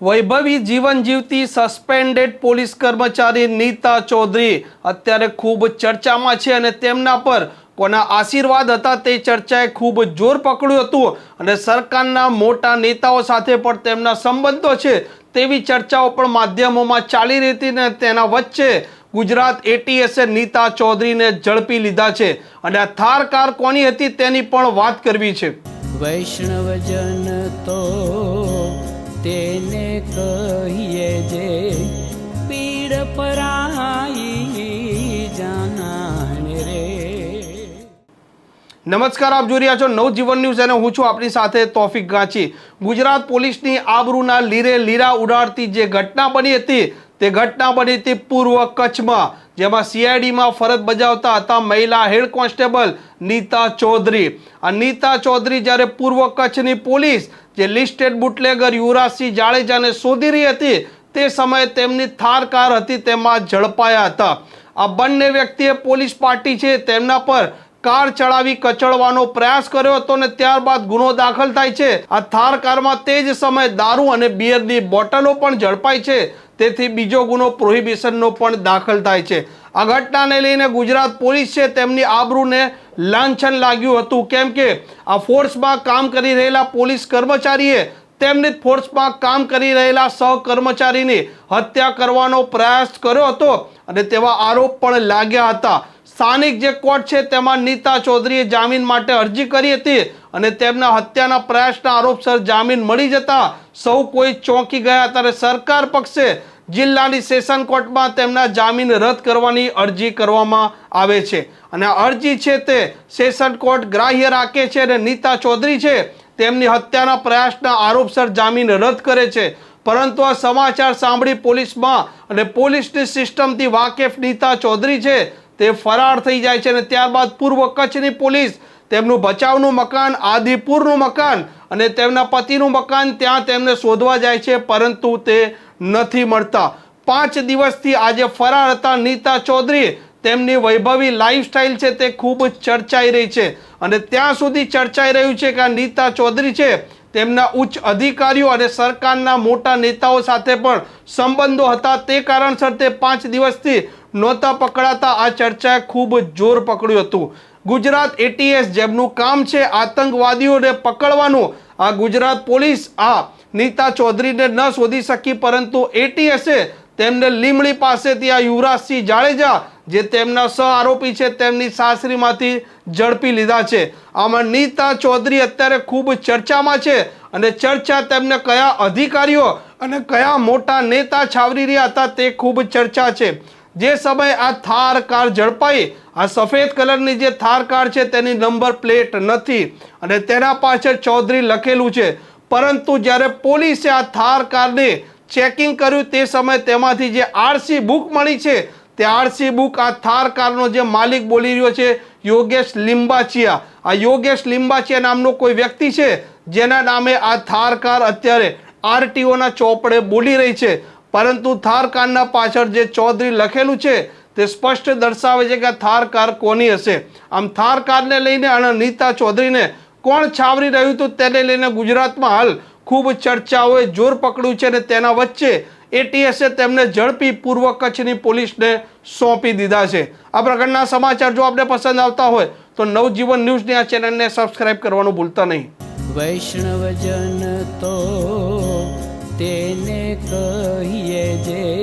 વૈભવી જીવન જીવતી સસ્પેન્ડેડ પોલીસ કર્મચારી નીતા ચૌધરી અત્યારે ખૂબ ચર્ચામાં છે અને તેમના પર કોના આશીર્વાદ હતા તે ચર્ચાએ ખૂબ જોર પકડ્યું હતું અને સરકારના મોટા નેતાઓ સાથે પણ તેમના સંબંધો છે તેવી ચર્ચાઓ પણ માધ્યમોમાં ચાલી રહી હતી ને તેના વચ્ચે ગુજરાત એટીએસે નીતા ચૌધરીને ઝડપી લીધા છે અને થાર કાર કોની હતી તેની પણ વાત કરવી છે. વૈષ્ણવજન તો કહીએ જે પીડ પરાઈ જાનાને રે. નમસ્કાર, આપ જોઈ રહ્યા છો નવજીવન ન્યૂઝ અને હું છું આપની સાથે તોફિક ગાંચી. ગુજરાત પોલીસની આબરૂના લીરે લીરા ઉડાડતી જે ઘટના બની હતી તે ઘટના બની હતી પૂર્વ કચ્છમાં. જેમાં સીઆઈડીમાં ફરજ બજાવતા હતા મહિલા હેડ કોન્સ્ટેબલ નીતા ચૌધરી. આ નીતા ચૌધરી જ્યારે પૂર્વ કચ્છની પોલીસ જે લિસ્ટેડ બુટલેગર યુવરાજસિંહ જાડેજાને શોધી રહી હતી, તે સમયે તેમની થાર કાર હતી, તેમાં ઝડપાયા હતા. આ બંને વ્યક્તિએ પોલીસ પાર્ટી છે, તેમના પર કાર ચડાવી કચડવાનો પ્રયાસ કર્યો હતો ને ત્યારબાદ ગુનો દાખલ થાય છે. આ થાર કારમાં તે જ સમયે દારૂ અને બિયરની બોટલો પણ ઝડપાઈ છે. તેથી બીજો ગુનો પ્રોહિબિશનનો પણ દાખલ થાય છે. આ ઘટનાને લઈને ગુજરાત પોલીસ તેમની આબરૂને લાંછન લાગ્યું હતું. કેમ કે આ ફોર્સમાં કામ કરી રહેલા પોલીસ કર્મચારીએ તેમની ફોર્સમાં કામ કરી રહેલા સહકર્મચારીની હત્યા કરવાનો પ્રયાસ કર્યો હતો અને તેવા આરોપ પણ લાગ્યા હતા. સ્થાનિક જે કોર્ટ છે, તેમાં નીતા ચૌધરીએ જામીન માટે અરજી કરી હતી. અને તેમના હત્યાના પ્રયાસના આરોપસર જામીન મળી જતા સૌ કોઈ ચોંકી ગયા ત્યારે સરકાર પક્ષે જિલ્લાની સેશન કોર્ટમાં તેમના જામીન રદ કરવાની અરજી કરવામાં આવે છે. અને અરજી છે તે સેશન કોર્ટ ગ્રાહ્ય રાખે છે અને નીતા ચૌધરી છે તેમની હત્યાના પ્રયાસના આરોપસર જામીન રદ કરે છે. પરંતુ આ સમાચાર સાંભળી પોલીસમાં અને પોલીસની સિસ્ટમથી વાકેફ નીતા ચૌધરી છે તે ફરાર થઈ જાય છે અને ત્યારબાદ પૂર્વ કચ્છની પોલીસ તેમનું બચાવનું મકાન, આદિપુરનું મકાન અને તેમના પતિનું મકાન ત્યાં તેમને શોધવા જાય છે, પરંતુ તે નથી મળતા. પાંચ દિવસથી આજે ફરાર હતા નીતા ચૌધરી. તેમની વૈભવી લાઈફસ્ટાઈલ છે તે ખૂબ ચર્ચાઈ રહી છે અને ત્યાં સુધી ચર્ચાઈ રહ્યું છે કે આ નીતા ચૌધરી છે તેમના ઉચ્ચ અધિકારીઓ અને સરકારના મોટા નેતાઓ સાથે પણ સંબંધો હતા. તે કારણસર તે પાંચ દિવસથી નહોતા પકડાતા. આ ચર્ચાએ ખૂબ જોર પકડ્યું હતું. ગુજરાત એટીએસ જેમનું કામ છે આતંકવાદીઓને પકડવાનું. આ ગુજરાત પોલીસ આ નીતા ચૌધરીને ન શોધી શકી, પરંતુ એટીએસે તેમને લીમડી પાસેથી આ યુવરાજસિંહ જાડેજા, જે તેમના સહ આરોપી છે, તેમની સાસરીમાંથી ઝડપી લીધા છે. આમાં નીતા ચૌધરી અત્યારે ખૂબ ચર્ચામાં છે અને ચર્ચા તેમને કયા અધિકારીઓ અને કયા મોટા નેતા છાવરી રહ્યા હતા તે ખૂબ ચર્ચા છે. જે સમયે આ થાર કાર ઝડપાઈ, આ સફેદ કલરની જે થાર કાર છે તેની નંબર પ્લેટ નથી અને તેના પાછળ ચૌધરી લખેલું છે, પરંતુ જ્યારે પોલીસે આ થાર કારને ચેકિંગ કર્યું તે સમયે તેમાંથી જે આરસી બુક મળી છે, તે આરસી બુક આ થાર કારનો જે માલિક બોલી રહ્યો છે, યોગેશ લિંબાચિયા. આ યોગેશ લિંબાચિયા નામનો કોઈ વ્યક્તિ છે, જેના નામે આ થાર કાર અત્યારે આરટીઓના ચોપડે બોલી રહી છે. પરંતુ થાર કારના પાછળ જે ચૌધરી લખેલું છે, તે સ્પષ્ટ દર્શાવે છે કે થાર કાર કોની હશે? આમ થાર કારને લઈને અને નીતા ચૌધરીને કોણ છાવરી રહ્યું હતું તેને લઈને ગુજરાતમાં હાલ ખૂબ ચર્ચાઓએ જોર પકડ્યું છે અને તેના વચ્ચે એટીએસે તેમને ઝડપી પૂર્વ કચ્છની પોલીસને સોંપી દીધા છે. આ પ્રકારના સમાચાર જો આપને પસંદ આવતા હોય, તો નવજીવન ન્યૂઝની આ ચેનલને સબસ્ક્રાઇબ કરવાનું ભૂલતા નહીં. વૈષ્ણવજન તો તેને કહીએ જે